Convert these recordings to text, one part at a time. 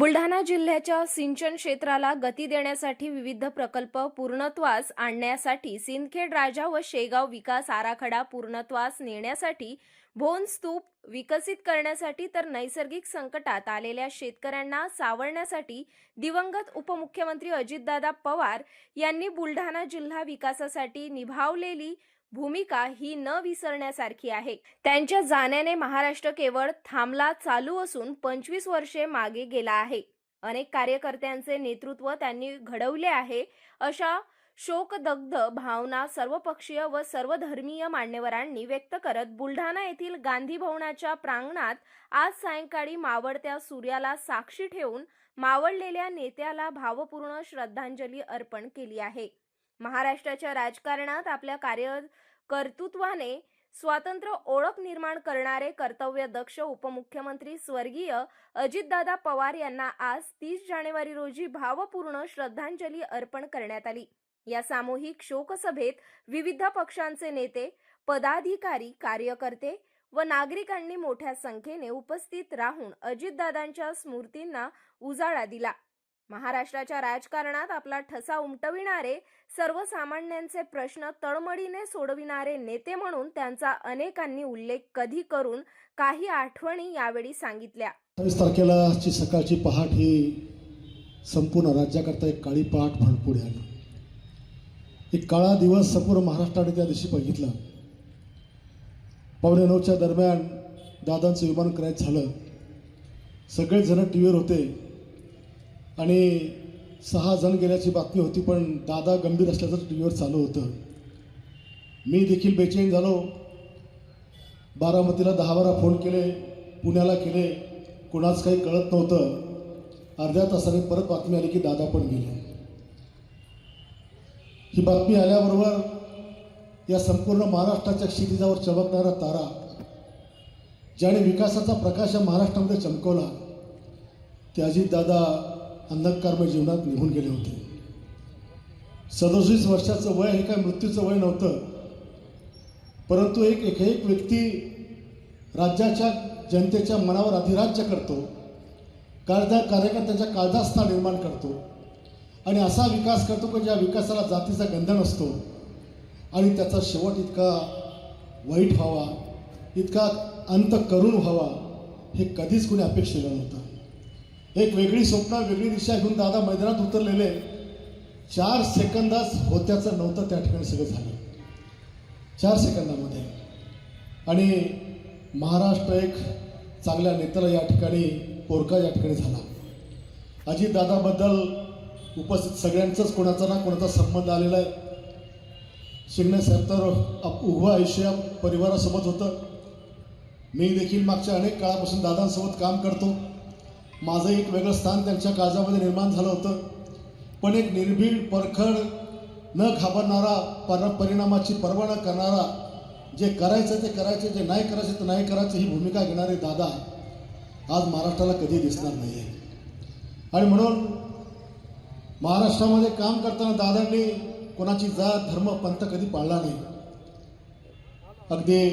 बुलढाणा जिल्ह्याच्या सिंचन क्षेत्राला गती देण्यासाठी विविध प्रकल्प पूर्णत्वास आणण्यासाठी सिंदखेड राजा व शेगाव विकास आराखडा पूर्णत्वास नेण्यासाठी भोन स्तूप विकसित करण्यासाठी तर नैसर्गिक संकटात आलेल्या शेतकऱ्यांना सावरण्यासाठी दिवंगत उपमुख्यमंत्री अजितदादा पवार यांनी बुलढाणा जिल्हा विकासासाठी निभावलेली भूमिका ही न विसरण्यासारखी आहे. त्यांच्या जाण्याने महाराष्ट्र केवळ थांबला चालू असून पंचवीस वर्षे मागे गेला आहे. अनेक कार्यकर्त्यांचे नेतृत्व त्यांनी घडवले आहे अशा शोकदग्ध भावना सर्वपक्षीय व सर्वधर्मीय मान्यवरांनी व्यक्त करत बुलढाणा येथील गांधी भवनाच्या प्रांगणात आज सायंकाळी मावळत्या सूर्याला साक्षी ठेवून मावळलेल्या नेत्याला भावपूर्ण श्रद्धांजली अर्पण केली आहे. महाराष्ट्राच्या राजकारणात आपल्या कार्य कर्तृत्वाने स्वातंत्र्य ओळख निर्माण करणारे कर्तव्य दक्ष उपमुख्यमंत्री स्वर्गीय अजितदादा पवार यांना आज तीस जानेवारी रोजी भावपूर्ण श्रद्धांजली अर्पण करण्यात आली. या सामूहिक शोकसभेत विविध पक्षांचे नेते पदाधिकारी कार्यकर्ते व नागरिकांनी मोठ्या संख्येने उपस्थित राहून अजितदादांच्या स्मृतींना उजाळा दिला. महाराष्ट्राच्या राजकारणात आपला ठसा उमटविणारे सर्वसामान्यांचे प्रश्न तळमळीने सोडविणारे नेते म्हणून त्यांचा अनेकांनी उल्लेख कधी करून काही आठवणी यावेळी सांगितल्या. अठ्ठावीस तारखेला सकाळची पहाट ही संपूर्ण राज्याकरता एक काळी पहाट म्हणून पुढे आली. एक काळा दिवस संपूर्ण महाराष्ट्राने त्या दिवशी बघितला. पावणे नऊच्या दरम्यान दादांचं विमान क्रॅच झालं. सगळेजण टी व्हीवर होते. आणि सहा जण गेल्याची बातमी होती पण दादा गंभीर असल्याचं टी व्हीवर चालू होतं. मी देखील बेचैन झालो. बारामतीला दहा बारा फोन केले पुण्याला केले कुणाच काही कळत नव्हतं. अर्ध्या तासाने परत बातमी आली की दादा पण गेले. ही बातमी आल्याबरोबर या संपूर्ण महाराष्ट्राच्या क्षितिजावर चमकणारा तारा ज्याने विकासाचा प्रकाश या महाराष्ट्रामध्ये चमकवला ते अजितदादा अंधकारमय जीवनात निघून गेले होते. सदोतीस वर्षाचं वय हे काय मृत्यूचं वय नव्हतं. परंतु एक एक एक व्यक्ती राज्याच्या जनतेच्या मनावर अधिराज्य करतो. काळजा कार्यकर्त्यांच्या काळजास्था निर्माण करतो. आणि असा विकास करतो की ज्या विकासाला जातीचा गंध नसतो. आणि त्याचा शेवट इतका वाईट व्हावा इतका अंत करून व्हावा हे कधीच कोणी अपेक्षित नव्हतं. एक वेगळी स्वप्न वेगळी दिशा घेऊन दादा मैदानात उतरलेले. चार सेकंदात होत्याचं नव्हतं त्या ठिकाणी सगळं झालं. चार सेकंदामध्ये. आणि महाराष्ट्र एक चांगल्या नेत्याला या ठिकाणी पोरका या ठिकाणी झाला. अजितदादाबद्दल उपस्थित सगळ्यांचंच कोणाचा ना कोणाचा संबंध आलेला आहे. शिंगणे साहेब तर अप- उभं आयुष्य परिवारासोबत होतं. मी देखील मागच्या अनेक काळापासून दादांसोबत काम करतो. माझं एक वेगळं स्थान त्यांच्या काळजामध्ये निर्माण झालं होतं. पण एक निर्भीड परखड न घाबरणारा पर परिणामाची पर्वा न करणारा जे करायचं ते करायचे जे नाही करायचे ते नाही करायचं ही भूमिका घेणारे दादा आज महाराष्ट्राला कधी दिसणार नाही आहे आणि म्हणून महाराष्ट्रामध्ये काम करताना दादांनी कोणाची जात धर्म पंथ कधी पाळला नाही. अगदी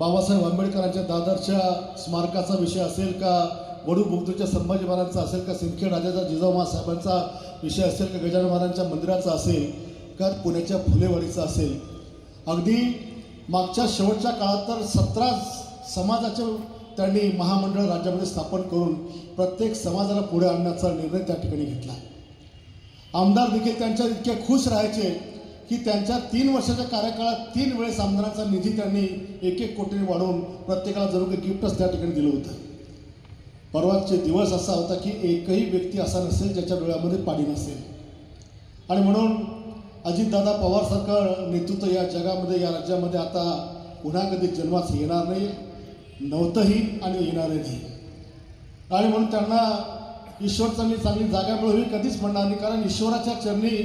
बाबासाहेब आंबेडकरांच्या दादरच्या स्मारकाचा विषय असेल का वडू बुगदूच्या संभाजी महाराजांचा असेल का सिंदखेड राजाचा जिजाऊ साहेबांचा विषय असेल का गजानन महाराजांच्या मंदिराचा असेल का पुण्याच्या फुलेवाडीचा असेल? अगदी मागच्या शेवटच्या काळात तर सतरा समाजाचे त्यांनी महामंडळ राज्यामध्ये स्थापन करून प्रत्येक समाजाला पुढे आणण्याचा निर्णय त्या ठिकाणी घेतला. आमदार देखील त्यांच्या इतके खुश राहायचे की त्यांच्या तीन वर्षाच्या कार्यकाळात तीन वेळेस आमदारांचा निधी त्यांनी एक एक कोटीने वाढवून प्रत्येकाला जरूर गिफ्टच त्या ठिकाणी दिलं होतं. परवाचे दिवस असा होता की एकही व्यक्ती असा नसेल ज्याच्या डोळ्यामध्ये पाणी नसेल. आणि म्हणून अजितदादा पवारसारखं नेतृत्व या जगामध्ये या राज्यामध्ये आता पुन्हा कधी जन्मास येणार नाही नव्हतंही आणि येणारही नाही. आणि म्हणून त्यांना ईश्वर चांगली चांगली जागा मिळो कधीच म्हणणार नाही कारण ईश्वराच्या चरणी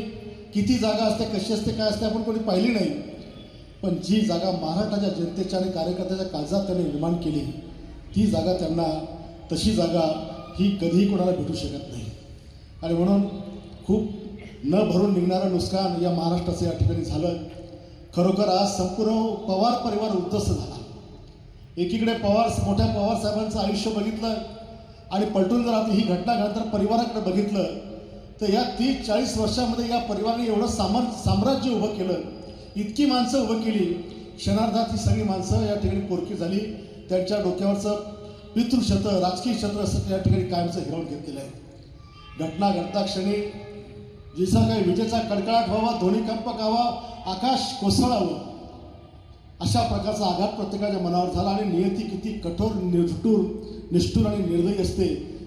किती जागा असते कशी असते काय असते आपण कोणी पाहिली नाही. पण जी जागा महाराष्ट्राच्या जनतेच्या आणि कार्यकर्त्याच्या काळजात त्यांनी निर्माण केली ती जागा त्यांना तशी जागा ही कधीही कोणाला भेटू शकत नाही. आणि म्हणून खूप न भरून निघणारं नुकसान या महाराष्ट्राचं या ठिकाणी झालं. खरोखर आज संपूर्ण पवार परिवार उद्ध्वस्त झाला. एकीकडे पवार मोठ्या पवार साहेबांचं आयुष्य बघितलं आणि पलटून जर आता ही घटना घडतर परिवाराकडे बघितलं तर या तीस चाळीस वर्षामध्ये या परिवाराने एवढं सामर साम्राज्य उभं केलं इतकी माणसं उभं केली. क्षणार्धात ही सगळी माणसं या ठिकाणी पोरकी झाली. त्यांच्या डोक्यावरचं पितृक्षत्र राजकीय क्षेत्र असं या ठिकाणी कायमचं हिरावून घेतलेलं आहे. घटना घडता क्षणी जिसा काही विजेचा कडकडाट व्हावा ध्वनिकंप कावा आकाश कोसळावं अशा प्रकारचा आघात प्रत्येकाच्या मनावर झाला आणि नियती किती कठोर निष्ठूर निष्ठूर आणि निर्दयी असते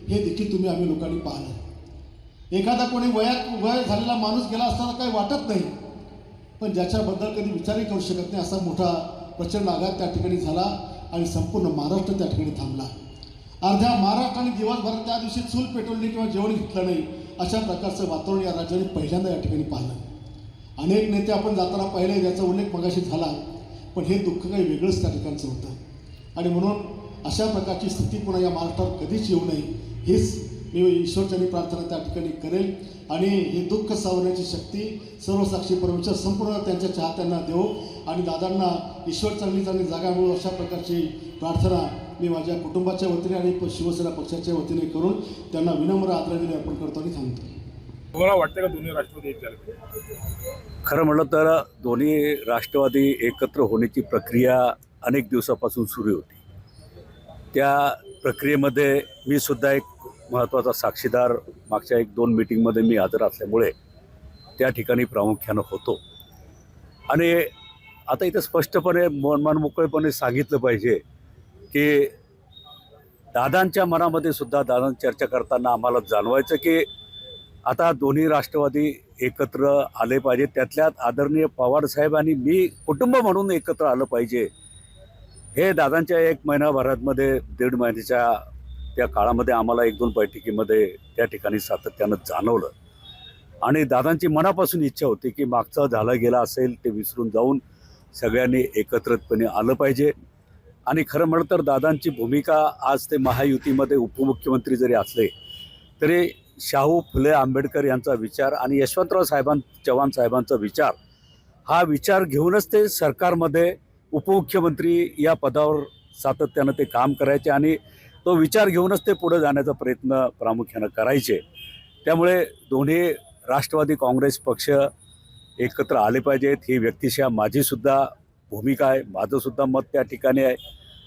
हे देखील तुम्ही आम्ही लोकांनी पाहिलं. एखादा कोणी वयात वय झालेला माणूस गेला असताना काही वाटत नाही पण ज्याच्याबद्दल कधी विचारही करू शकत नाही असा मोठा प्रचंड आघात त्या ठिकाणी झाला. आणि संपूर्ण महाराष्ट्र त्या ठिकाणी थांबला. अर्ध्या महाराष्ट्राने दिवसभरात त्या दिवशी चूल पेटवली किंवा जेवण घेतलं नाही अशा प्रकारचं वातावरण या राज्याने पहिल्यांदा या ठिकाणी पाहिलं. अनेक नेते आपण जाताना पाहिले ज्याचा उल्लेख मगाशी झाला पण हे दुःख काही वेगळंच त्या ठिकाणचं होतं. आणि म्हणून अशा प्रकारची स्थिती पुन्हा या महाराष्ट्रात कधीच येऊ नये हेच मी ईश्वरच्यानी प्रार्थना त्या ठिकाणी करेल. आणि हे दुःख सावरण्याची शक्ती सर्व साक्षी परमेश्वर संपूर्ण त्यांच्या चाहत्यांना देऊ आणि दादांना ईश्वर चांगली चांगली जागा मिळू अशा प्रकारची प्रार्थना मी माझ्या कुटुंबाच्या वतीने आणि शिवसेना पक्षाच्या वतीने करून त्यांना विनम्र आदरांजली अर्पण करतो आणि थांबतो तुम्हाला वाटतं का दोन्ही राष्ट्रवादी एक झाले? खरं म्हटलं तर दोन्ही राष्ट्रवादी एकत्र होण्याची प्रक्रिया अनेक दिवसापासून सुरू होती. त्या प्रक्रियेमध्ये मी सुद्धा एक महत्त्वाचा साक्षीदार मागच्या एक दोन मिटिंगमध्ये मी हजर असल्यामुळे त्या ठिकाणी प्रामुख्यानं होतो. आणि आता इथं स्पष्टपणे मन मनमोकळेपणे सांगितलं पाहिजे की दादांच्या मनामध्ये सुद्धा दादा चर्चा करताना आम्हाला जाणवायचं की आता दोन्ही राष्ट्रवादी एकत्र आले पाहिजे. त्यातल्यात आदरणीय पवार साहेब आणि मी कुटुंब म्हणून एकत्र आलं पाहिजे. हे दादांच्या एक महिनाभरामध्ये दीड महिन्याच्या त्या काळामध्ये आम्हाला एक दोन बैठकीमध्ये त्या ठिकाणी सातत्यानं जाणवलं. आणि दादांची मनापासून इच्छा होती की मागचं झालं गेलं असेल ते विसरून जाऊन सगळ्यांनी एकत्रितपणे आलं पाहिजे. आणि खरं म्हणलं तर दादांची भूमिका आज ते महायुतीमध्ये उपमुख्यमंत्री जरी असले तरी शाहू फुले आंबेडकर यांचा विचार आणि यशवंतराव साहेबां चव्हाण साहेबांचा विचार हा विचार घेऊनच ते सरकारमध्ये उपमुख्यमंत्री या पदावर सातत्यानं ते काम करायचे आणि तो विचार घेऊनच ते पुढे जाण्याचा प्रयत्न प्रामुख्यानं करायचे. त्यामुळे दोन्ही राष्ट्रवादी काँग्रेस पक्ष एकत्र आले पाहिजेत. ही व्यक्तिशः माझीसुद्धा भूमिका आहे. माझंसुद्धा मत त्या ठिकाणी आहे.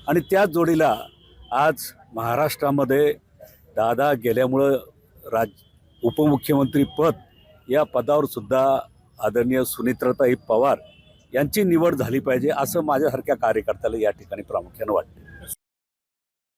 आणि त्याच जोडीला आज महाराष्ट्रामध्ये दादा गेल्यामुळं राज उपमुख्यमंत्री पद या पदावरसुद्धा आदरणीय सुनित्रताई पवार यांची निवड झाली पाहिजे असं माझ्यासारख्या कार्यकर्त्याला या ठिकाणी प्रामुख्यानं वाटतं.